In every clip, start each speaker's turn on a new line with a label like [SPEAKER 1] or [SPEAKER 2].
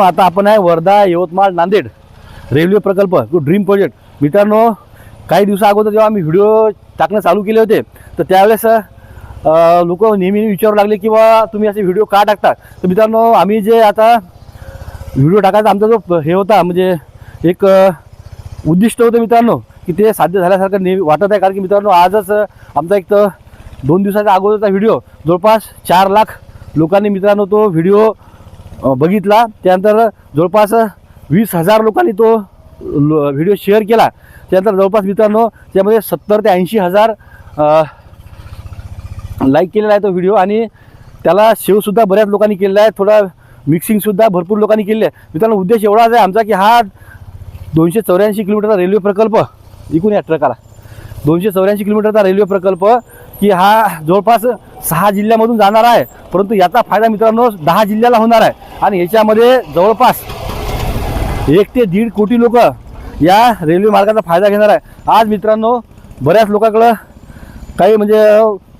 [SPEAKER 1] हो, आता आपण आहे वर्धा यवतमाळ नांदेड. रेल्वे प्रकल्प ड्रीम प्रोजेक्ट मित्रांनो काही दिवसा अगोदर जेव्हा आम्ही व्हिडिओ टाकणं चालू केले होते तर त्यावेळेस लोक नेहमी विचारू लागले की बा तुम्ही असे व्हिडिओ का टाकता? तर मित्रांनो आम्ही जे आता व्हिडिओ टाकायचा आमचा जो हे होता म्हणजे एक उद्दिष्ट होतं मित्रांनो की ते साध्य झाल्यासारखं नेहमी वाटत आहे. कारण की मित्रांनो आजच आमचा एक तर दोन दिवसाच्या अगोदरचा व्हिडिओ जवळपास चार लाख लोकांनी मित्रांनो तो व्हिडिओ बघितला. त्यानंतर जवळपास वीस हजार लोकांनी तो व्हिडिओ शेअर केला. त्यानंतर जवळपास मित्रांनो त्यामध्ये सत्तर ते ऐंशी हजार लाईक केलेला आहे तो व्हिडिओ. आणि त्याला शेवसुद्धा बऱ्याच लोकांनी केलेला आहे. थोडा मिक्सिंगसुद्धा भरपूर लोकांनी केले आहे. मित्रांनो उद्देश एवढाच आहे आमचा की हा दोनशे चौऱ्याऐंशी किलोमीटरचा रेल्वे प्रकल्प इकून या ट्रकाला दोनशे चौऱ्याऐंशी किलोमीटरचा रेल्वे प्रकल्प की हा जवळपास सहा जिल्ह्यामधून जाणार आहे. परंतु याचा फायदा मित्रांनो दहा जिल्ह्याला होणार आहे. आणि याच्यामध्ये जवळपास एक ते दीड कोटी लोक या रेल्वे मार्गाचा फायदा घेणार आहे. आज मित्रांनो बऱ्याच लोकांकडं काही म्हणजे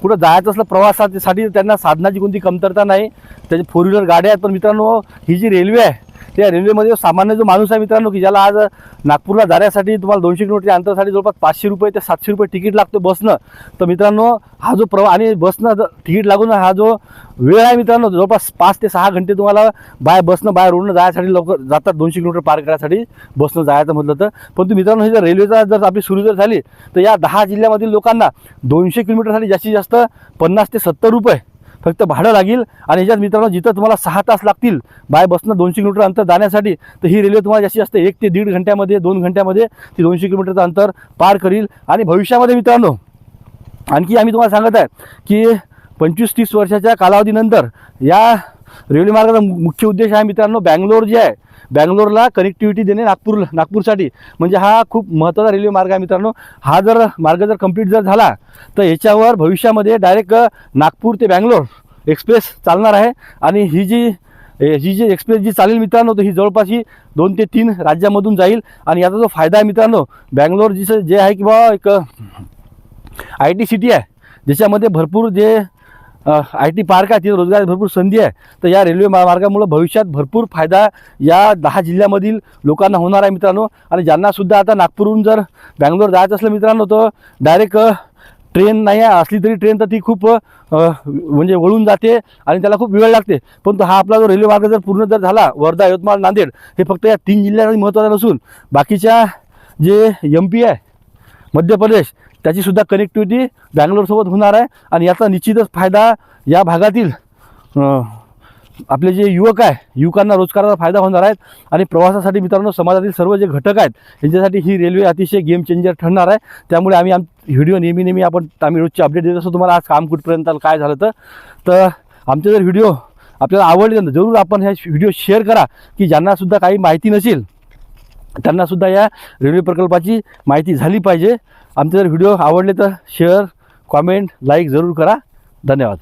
[SPEAKER 1] कुठं जायचं असलं प्रवासासाठी त्यांना साधनाची कोणती कमतरता नाही. त्याचे फोर व्हीलर गाड्या आहेत. पण मित्रांनो ही जी रेल्वे आहे त्या रेल्वेमध्ये सामान्य जो माणूस आहे मित्रांनो की ज्याला आज नागपूरला जाण्यासाठी तुम्हाला दोनशे किलोमीटर अंतरासाठी जवळपास पाचशे रुपये ते सातशे रुपये तिकीट लागतं बसनं. तर मित्रांनो हा जो प्रवा आणि बसनं जर तिकीट लागून हा जो वेळ आहे मित्रांनो जवळपास पाच ते सहा घंटे तुम्हाला बाय बसनं बाय रोडनं जायसाठी लवकर जातात दोनशे किलोमीटर पार करायसाठी बसनं जायचं म्हटलं तर. परंतु मित्रांनो हे जर रेल्वेचा जर आपली सुरू जर झाली तर या दहा जिल्ह्यामधील लोकांना दोनशे किलोमीटरसाठी जास्तीत जास्त पन्नास ते सत्तर रुपये फक्त भाडं लागेल आणि याच्यात मित्रांनो जिथं तुम्हाला सहा तास लागतील बाय बसनं दोनशे किलोमीटर अंतर जाण्यासाठी तर ही रेल्वे तुम्हाला जास्तीत जास्त एक ते दीड घंट्यामध्ये दोन घंट्यामध्ये ती दोनशे किलोमीटरचं अंतर पार करील. आणि भविष्यामध्ये मित्रांनो आणखी आम्ही तुम्हाला सांगत आहे की पंचवीस तीस वर्षाच्या कालावधीनंतर या रेल्वे मार्गाचा मुख्य उद्देश आहे मित्रांनो बँगलोर जे आहे बँगलोरला कनेक्टिव्हिटी देणे नागपूर नागपूरसाठी. म्हणजे हा खूप महत्त्वाचा रेल्वे मार्ग आहे मित्रांनो. हा जर मार्ग जर कंप्लीट जर झाला तर याच्यावर भविष्यामध्ये डायरेक्ट नागपूर ते बँगलोर एक्सप्रेस चालणार आहे. आणि ही जी ए, ही जी एक्सप्रेस जी चालेल मित्रांनो तर ही जवळपास ही दोन ते तीन राज्यामधून जाईल. आणि याचा जो फायदा आहे मित्रांनो बँगलोर जिचं जे आहे की किंवा एक आय टी सिटी आहे ज्याच्यामध्ये भरपूर जे आय टी पार्क आहे तिथे रोजगार भरपूर संधी आहे. तर या रेल्वे मार्गामुळं भविष्यात भरपूर फायदा या दहा जिल्ह्यामधील लोकांना होणार आहे मित्रांनो. आणि ज्यांनासुद्धा आता नागपूरहून जर बँगलोर जायचं असलं मित्रांनो तर डायरेक्ट ट्रेन नाही आहे असली तरी ट्रेन तर ती खूप म्हणजे वळून जाते आणि त्याला खूप वेळ लागते. परंतु हा आपला जो रेल्वे मार्ग जर पूर्ण जर झाला वर्धा यवतमाळ नांदेड हे फक्त या तीन जिल्ह्यासाठी महत्त्वाचं नसून बाकीच्या जे एम पी आहे मध्य प्रदेश त्याचीसुद्धा कनेक्टिव्हिटी बँगलोरसोबत होणार आहे. आणि याचा निश्चितच फायदा या भागातील आपले जे युवक आहे युवकांना रोजगाराचा फायदा होणार आहेत आणि प्रवासासाठी मित्रांनो समाजातील सर्व जे घटक आहेत यांच्यासाठी ही रेल्वे अतिशय गेम चेंजर ठरणार आहे. त्यामुळे आम्ही आम व्हिडिओ नेहमी नेहमी आपण आम्ही रोजचे अपडेट देत असतो. तुम्हाला आज काम कुठपर्यंत आलं, काय झालं तर तर आमचे जर व्हिडिओ आपल्याला आवडले तर जरूर आपण ह्या व्हिडिओ शेअर करा की ज्यांनासुद्धा काही माहिती नसेल त्यांनासुद्धा या रेल्वे प्रकल्पाची माहिती झाली पाहिजे. आमचे जर व्हिडिओ आवडले तर शेअर कॉमेंट लाईक जरूर करा. धन्यवाद.